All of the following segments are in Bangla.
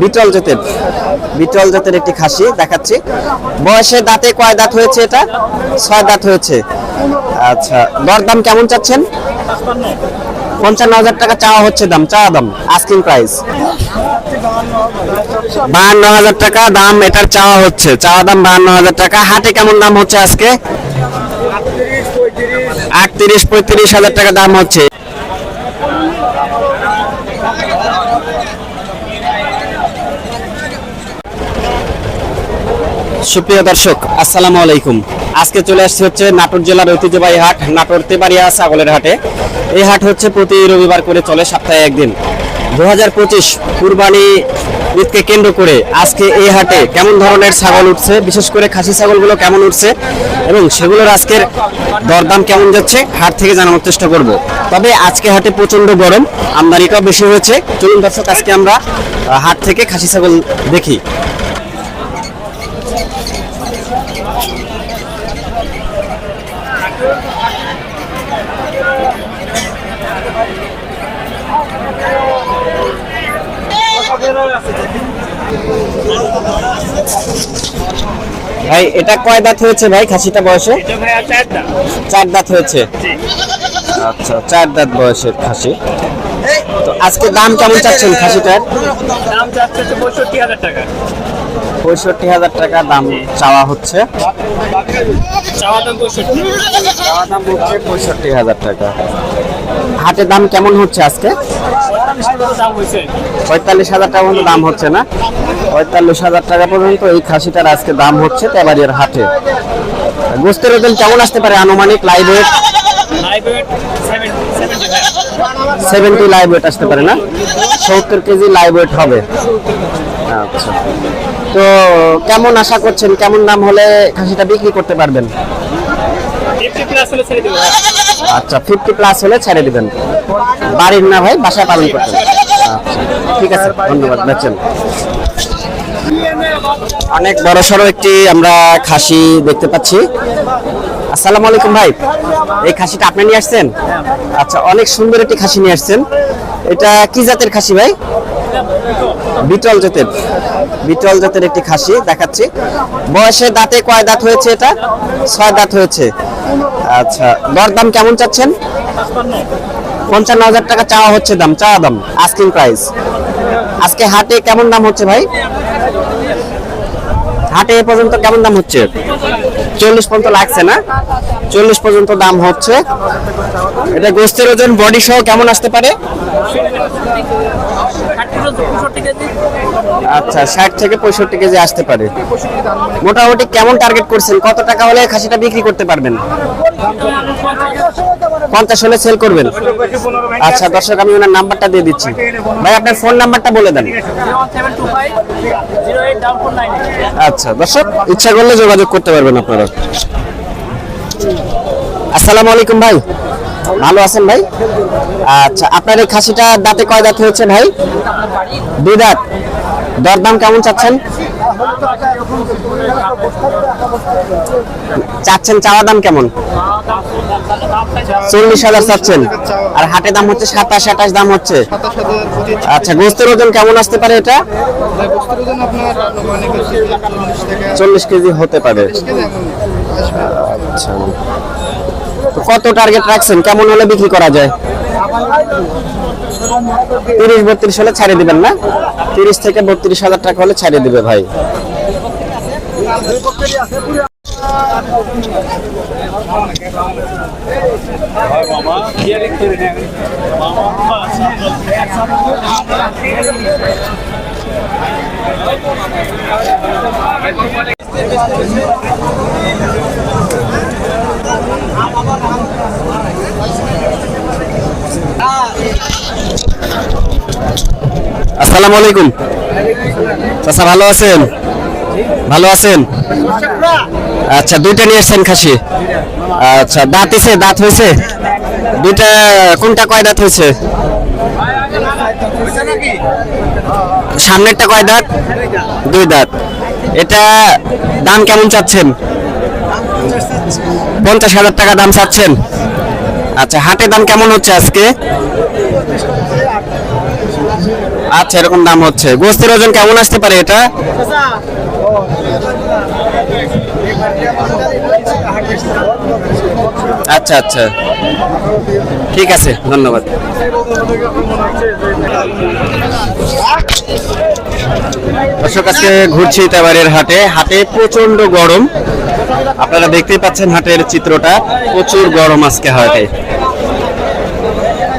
বিটল জাতের বিটল জাতের একটি খাসি দেখাচ্ছি। বয়সে দাঁতে কয় দাঁত হয়েছে এটা? ছয় দাঁত হয়েছে। আচ্ছা দরদাম কেমন চাচ্ছেন? পঞ্চান্ন হাজার টাকা চাওয়া হচ্ছে দাম, চাওয়া দাম আস্কিং প্রাইস বাহান্ন হাজার টাকা দাম, এটার চাওয়া হচ্ছে, চাওয়া দাম বাহান্ন হাজার টাকা। হাটে কেমন দাম হচ্ছে আজকে? আটত্রিশ পঁয়ত্রিশ হাজার টাকা দাম হচ্ছে। সুপ্রিয় দর্শক, আসসালামু আলাইকুম। আজকে চলে আসছে হচ্ছে নাটোর জেলার ঐতিহ্যবাহী হাট, নাটোর তেবাড়িয়া ছাগলের হাটে। এই হাট হচ্ছে প্রতি রবিবার করে চলে, সপ্তাহে একদিন। দু হাজার পঁচিশ কুরবানি ঈদকে কেন্দ্র করে আজকে এই হাটে কেমন ধরনের ছাগল উঠছে, বিশেষ করে খাসি ছাগলগুলো কেমন উঠছে এবং সেগুলোর আজকের দরদাম কেমন যাচ্ছে, হাট থেকে জানানোর চেষ্টা করব। তবে আজকে হাটে প্রচণ্ড গরম, আমদানিটাও বেশি হয়েছে। চলুন দর্শক, আজকে আমরা হাট থেকে খাসি ছাগল দেখি। ভাই এটা কয় দাঁত হয়েছে ভাই খাসিটা বয়সে? চার দাঁত। হয়েছে? আচ্ছা চার দাঁত বয়সের খাসি। তো আজকে দাম কেমন চাচ্ছেন খাসিটার? দাম চাচ্ছে পঁয়ষট্টি হাজার টাকা। পঁয়ষট্টি হাজার টাকা দাম চাওয়া হচ্ছে। পঁয়ষট্টি হাজার টাকা। হাটের দাম কেমন হচ্ছে আজকে? পঁয়তাল্লিশ হাজার টাকা পর্যন্ত দাম হচ্ছে না। পঁয়তাল্লিশ হাজার টাকা পর্যন্ত এই খাসিটার আজকে দাম হচ্ছে তেবাড়িয়ার হাটে। গোস্তের ওজন কেমন আসতে পারে আনুমানিক live weight seventy live weight আসতে পারে না। সত্তর কেজি লাইভ ওয়েট হবে। আচ্ছা। তো কেমন আশা করছেন? কেমন দাম হলে খাসিটা বিক্রি করতে পারবেন? আচ্ছা ফিফটি প্লাস হলে ছেড়ে দিবেন। বাড়ির না ভাই, বাসায় পালন করতেন আচ্ছা ঠিক আছে, ধন্যবাদ, বেচেন। অনেক বড় সড়ো একটি আমরা খাসি দেখতে পাচ্ছি। আসসালামু আলাইকুম ভাই। এই খাসিটা আপনি নিয়ে আসছেন? আচ্ছা অনেক সুন্দর একটি খাসি নিয়ে আসছেন। এটা কি জাতের খাসি ভাই? বিটল জাতের বিটল জাতের একটি খাসি দেখাচ্ছি। বয়সে দাঁতে কয় দাঁত হয়েছে এটা? ছয় দাঁত হয়েছে। আচ্ছা দরদাম কেমন চাচ্ছেন? পঞ্চান্ন হাজার টাকা চাওয়া হচ্ছে দাম, চাওয়া দাম আস্কিং প্রাইস আজকে হাটে কেমন দাম হচ্ছে ভাই? হাটে এ পর্যন্ত কেমন দাম হচ্ছে? চল্লিশ পর্যন্ত লাগছে না? চল্লিশ পর্যন্ত দাম হচ্ছে। এটা গোস্তের ওজন, বডি সহ কেমন আসতে পারে? আচ্ছা ষাট থেকে পঁয়ষট্টি কেজি আসতে পারে। মোটামুটি কেমন টার্গেট করছেন? কত টাকা হলে খাসিটা বিক্রি করতে পারবেন? পঞ্চাশ হলে সেল করবেন। আচ্ছা দর্শক আমি ওনার নাম্বারটা দিয়ে দিচ্ছি। ভাই আপনার ফোন নাম্বারটা বলে দেন। আচ্ছা দর্শক ইচ্ছা করলে যোগাযোগ করতে পারবেন আপনারা। আসসালামু আলাইকুম ভাই। ভালো আছেন ভাই? আচ্ছা আপনার এই খাসিটা দাঁতে কয় দাঁত হয়েছে ভাই? দুই দাঁত। দরদাম কেমন চাচ্ছেন? চাচ্ছেন চাওয়া দাম কেমন? চল্লিশ হাজার চাচ্ছেন। আর হাটে দাম হচ্ছে সাতাশ, আঠাশ দাম হচ্ছে। আচ্ছা গোস্তের ওজন কেমন আসতে পারে এটা? চল্লিশ কেজি হতে পারে। আচ্ছা। কত টার্গেট রাখছেন? কেমন হলে বিক্রি করা যায়? তিরিশ, বত্রিশ হলে ছাড়িয়ে দিবেন না? তিরিশ থেকে বত্রিশ হাজার টাকা হলে ছাড়িয়ে দিবে ভাই। আসসালামু আলাইকুম চাচা ভালো আছেন? ভালো আছেন? আচ্ছা দুইটা নিয়ে এসছেন খাসি। আচ্ছা দাঁত হয়েছে দাঁত হয়েছে দুইটা, কোনটা কয় দাঁত হয়েছে সামনেরটা কয় দাঁত? দুই দাঁত। এটা দাম কেমন চাচ্ছেন? পঞ্চাশ হাজার টাকা দাম চাচ্ছেন। আচ্ছা হাটে দাম কেমন হচ্ছে আজকে? আচ্ছা এরকম দাম হচ্ছে। গোস্তের ওজন কেমন আসতে পারে এটা? আচ্ছা আচ্ছা। ঠিক আছে, ধন্যবাদ। দর্শক, আজকে ঘুরছি তেবারের হাটে। হাটে প্রচণ্ড গরম। আপনারা দেখতেই পাচ্ছেন হাটের চিত্রটা। প্রচুর গরম আজকে হাটে।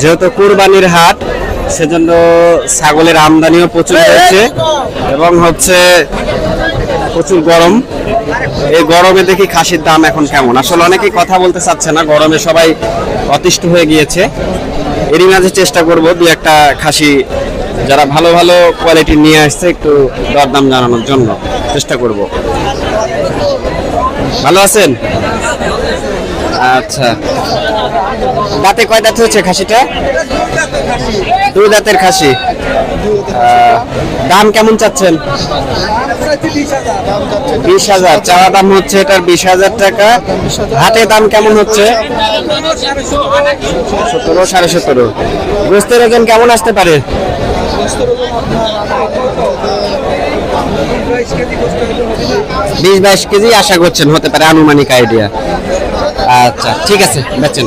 যেহেতু কুরবানির হাট, সেজন্য ছাগলের আমদানিও প্রচুর হয়েছে এবং হচ্ছে প্রচুর গরম। এই গরমে দেখি খাসির দাম এখন কেমন? আসলে অনেকেই কথা বলতে চাচ্ছে না, গরমে সবাই অতিষ্ঠ হয়ে গিয়েছে। এরই মাঝে চেষ্টা করব দু একটা খাসি যারা ভালো ভালো কোয়ালিটি নিয়ে আসছে, একটু দরদাম জানানোর জন্য চেষ্টা করব। ভালো আছেন? আচ্ছা। দাঁতে কয় দাঁত হচ্ছে খাসিটা? দুই দাঁতের খাসি। দাম কেমন চাচ্ছেন? বিশ হাজার। চাওয়া দাম হচ্ছে এটার বিশ হাজার টাকা। হাটে দাম কেমন হচ্ছে? সতেরো, সাড়ে সতেরো। গোস্তের ওজন কেমন আসতে পারে? বিশ বাইশ কেজি আশা করছেন, হতে পারে আনুমানিক আইডিয়া আচ্ছা ঠিক আছে বেচেন।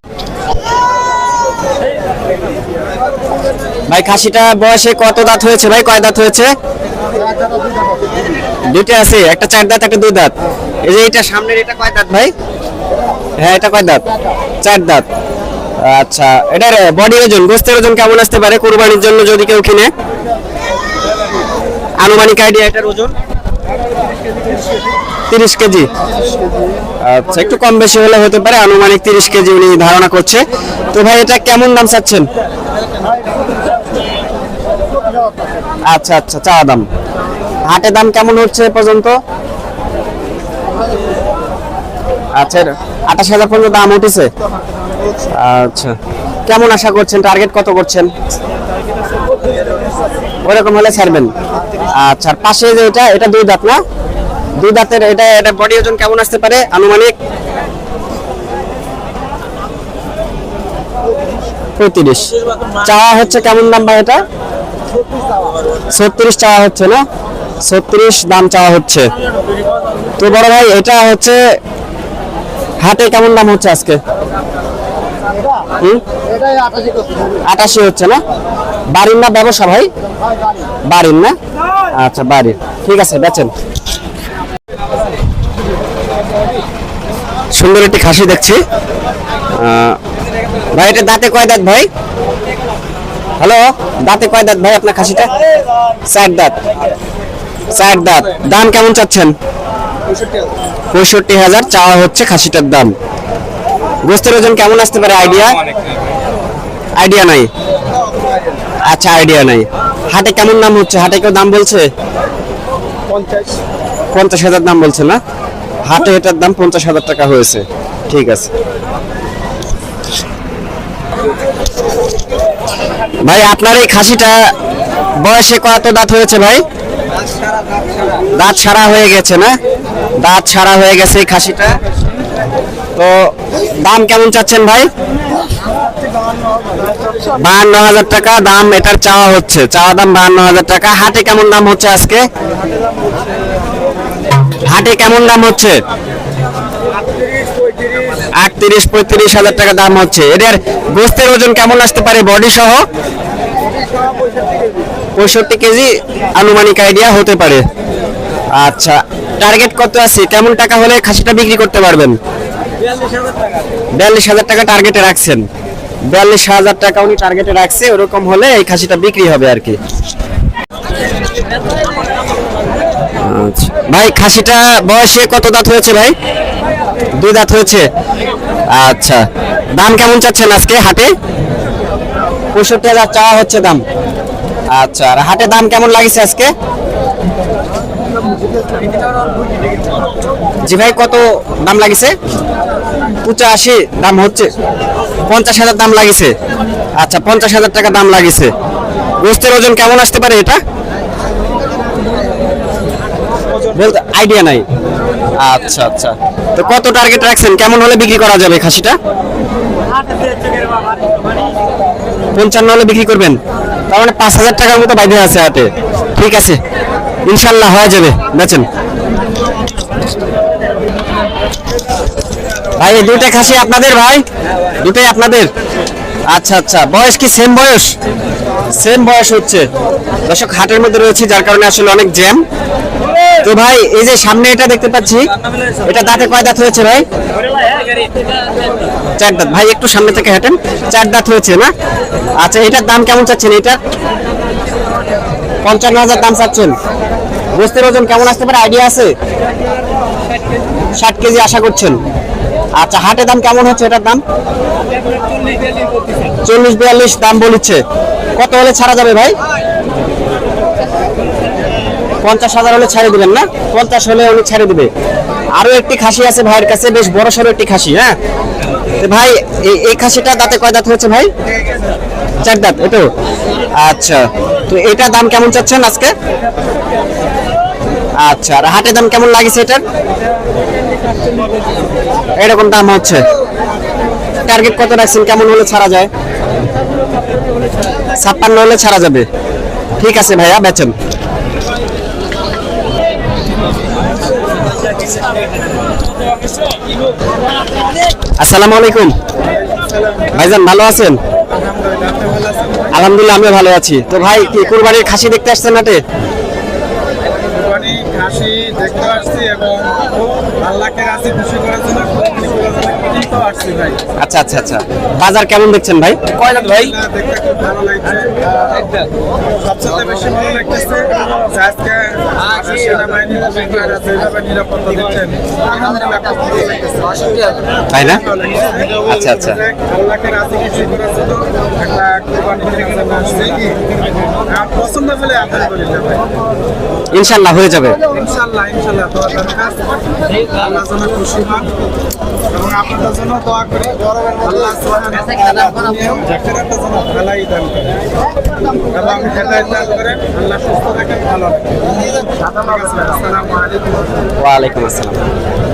ভাই, খাসিটা বয়সে কত দাঁত হয়েছে? ভাই, কয় দাঁত হয়েছে? দুইটা আছে, একটা চার দাঁত, একটা দুই দাঁত। এই যে এটা সামনের, এটা কয় দাঁত ভাই? হ্যাঁ এটা কয় দাঁত? চার দাঁত। আচ্ছা এটার বডি ওজন, গোস্তের ওজন কেমন আসতে পারে? কুরবানির জন্য যদি কেউ কিনে? আনুমানিক আইডিয়া এটার ওজন? তিরিশ কেজি। আচ্ছা একটু কম বেশি হলে হতে পারে, আনুমানিক তিরিশ কেজি উনি ধারণা করছে। তো ভাই, এটা কেমন দাম চাচ্ছেন? আচ্ছা আচ্ছা চা দাম। হাটে দাম কেমন হচ্ছে পর্যন্ত? আচ্ছা আঠাশ হাজার পর্যন্ত দাম উঠেছে। আচ্ছা কেমন আশা করছেন? টার্গেট কত করছেন? ওরকম হলে ছাড়বেন। আচ্ছা পাশে যে এটা এটা দুই দাঁত না? দুই দাঁতের এটা এটা বডি ওজন কেমন আসতে পারে? আনুমানিক? পঁয়ত্রিশ। চাওয়া হচ্ছে কেমন দাম ভাই এটা? ছত্রিশ চাওয়া হচ্ছে না? ছত্রিশ দাম চাওয়া হচ্ছে। তো বড় ভাই, এটা হচ্ছে হাটে কেমন দাম হচ্ছে আজকে? আটাশি হচ্ছে না? বাড়ির না ব্যবসা ভাই? বাড়ির না? আচ্ছা বাড়ির। ঠিক আছে, বেচেন। সুন্দর একটি খাসি দেখছি। ভাই, এটা দাঁতে কয় দাঁত ভাই? হ্যালো দাঁতে কয় দাঁত ভাই আপনার খাসিটা? চার দাঁত। চার দাঁত। দাম কেমন চাচ্ছেন? পঁয়ষট্টি হাজার। চাওয়া হচ্ছে খাসিটার দাম। গোস্তের ওজন কেমন আসতে পারে? আইডিয়া? আইডিয়া নাই। আচ্ছা আইডিয়া নাই। হাটে কেমন দাম হচ্ছে? হাটে কেউ দাম বলছে? পঞ্চাশ হাজার দাম বলছে না? হাটে এটার দাম পঞ্চাশ হাজার টাকা হয়েছে। ঠিক আছে। ভাই, আপনার এই খাসিটা বয়সে কত দাঁত হয়েছে ভাই? দাঁত সারা হয়ে গেছে না? দাঁত সারা হয়ে গেছে এই খাসিটা। তো দাম কেমন চাচ্ছেন ভাই? বাহান্ন হাজার টাকা দাম, এটার চাওয়া হচ্ছে। চাওয়া দাম বাহান্ন হাজার টাকা। হাটে কেমন দাম হচ্ছে আজকে? হাটে কেমন দাম হচ্ছে? আটত্রিশ, পঁয়ত্রিশ হাজার টাকা দাম হচ্ছে। এদের গোস্তের ওজন কেমন আসতে পারে? বডি সহ? পঁয়ষট্টি কেজি আনুমানিক আইডিয়া হতে পারে। আচ্ছা টার্গেট কত আছে? কেমন টাকা হলে খাসিটা বিক্রি করতে পারবেন? বিয়াল্লিশ হাজার টাকা টার্গেটে রাখছেন। বিয়াল্লিশ হাজার টাকা উনি টার্গেটে রাখছে, ওরকম হলে এই খাসিটা বিক্রি হবে আর কি। ভাই খাসিটা বয়সে কত দাঁত হয়েছে ভাই? দুই দাঁত হয়েছে? আচ্ছা দাম কেমন চাচ্ছেন আজকে হাটে? পঁয়ষট্টি হাজার চাওয়া হচ্ছে দাম। আচ্ছা আর হাটে দাম কেমন লাগছে আজকে? জি ভাই কত দাম লাগিছে? পঁচাশি দাম হচ্ছে পঞ্চাশ হাজার দাম লাগিছে। আচ্ছা পঞ্চাশ হাজার টাকা দাম লাগিছে। গোস্তের ওজন কেমন আসতে পারে এটা? বলতে আইডিয়া নাই। আচ্ছা আচ্ছা। তো কত টার্গেট রাখছেন? কেমন হলে বিক্রি করা যাবে খাসিটা? পঞ্চান্ন হলে বিক্রি করবেন। তার মানে পাঁচ হাজার টাকার মতো বাইরে আছে হাটে ঠিক আছে। ইনশাল্লাহ হয়ে যাবে। বেচেন। ভাই দুইটা খাসি আপনাদের ভাই? দুটাই আপনাদের? আচ্ছা আচ্ছা। বয়স কি সেম বয়স? সেম বয়স হচ্ছে। দর্শক হাটের মধ্যে রয়েছে যার কারণে আসলে অনেক জ্যাম তো ভাই, এই যে সামনে এটা দেখতে পাচ্ছি, এটা দাঁতে কয় দাঁত হয়েছে ভাই? চার দাঁত। ভাই, একটু সামনে থেকে হাঁটেন। চার দাঁত হয়েছে না? আচ্ছা এটার দাম কেমন চাচ্ছেন এটা পঞ্চান্ন হাজার দাম চাচ্ছেন। গোস্তের ওজন কেমন আসতে পারে? আইডিয়া আছে? ষাট কেজি আশা করছেন। আচ্ছা হাটে দাম কেমন হচ্ছে এটার দাম? চল্লিশ বিয়াল্লিশ দাম বলিচ্ছে কত হলে ছাড়া যাবে ভাই? পঞ্চাশ হাজার হলে ছেড়ে দিবেন না? পঞ্চাশ হলে উনি ছেড়ে দিবে। আরও একটি খাসি আছে ভাইয়ের কাছে, বেশ বড় সড়ো একটি খাসি হ্যাঁ? ভাই, এই খাসিটা দাঁতে কয় দাঁত হয়েছে ভাই? চার দাঁত এটো আচ্ছা তো এটা দাম কেমন চাচ্ছেন আজকে? আচ্ছা আর হাটে দাম কেমন লাগিছে এটার? এরকম দাম হচ্ছে। টার্গেট কত রাখছেন? কেমন হলে ছাড়া যায়? ছাপ্পান্ন হলে ছাড়া যাবে। ঠিক আছে ভাইয়া, বেচেন। আসসালামু আলাইকুম। ভাইজান, ভালো আছেন? আলহামদুলিল্লাহ আমি ভালো আছি। তো ভাই, কি কুরবানির খাসি দেখতে আসছেন নাটে কুরবানির খাসি দেখতে আসছি এবং আল্লাহকে রাজি খুশি করার জন্য আচ্ছা আচ্ছা আচ্ছা। বাজার কেমন দেখছেন ভাই? কয় ভাই? সবচেয়ে বেশি ভালো লাগতেছে আজকে তাই না? আচ্ছা, আচ্ছা। একটা পছন্দ হলে আলহামদুলিল্লাহ ভাই। ইনশাল্লাহ হয়ে যাবে। ইনশাল্লাহ ইনশাল্লাহ দোয়া দরকার। আল্লাহ যেন খুশি হন। এবং আপনাদের জন্য দোয়া করি। আল্লাহ যেন ভালোই দান করে এবং হেদায়েত দান করেন। আল্লাহ সুস্থ রাখেন ভালো রাখেন আলাইকুম। আসসালাম।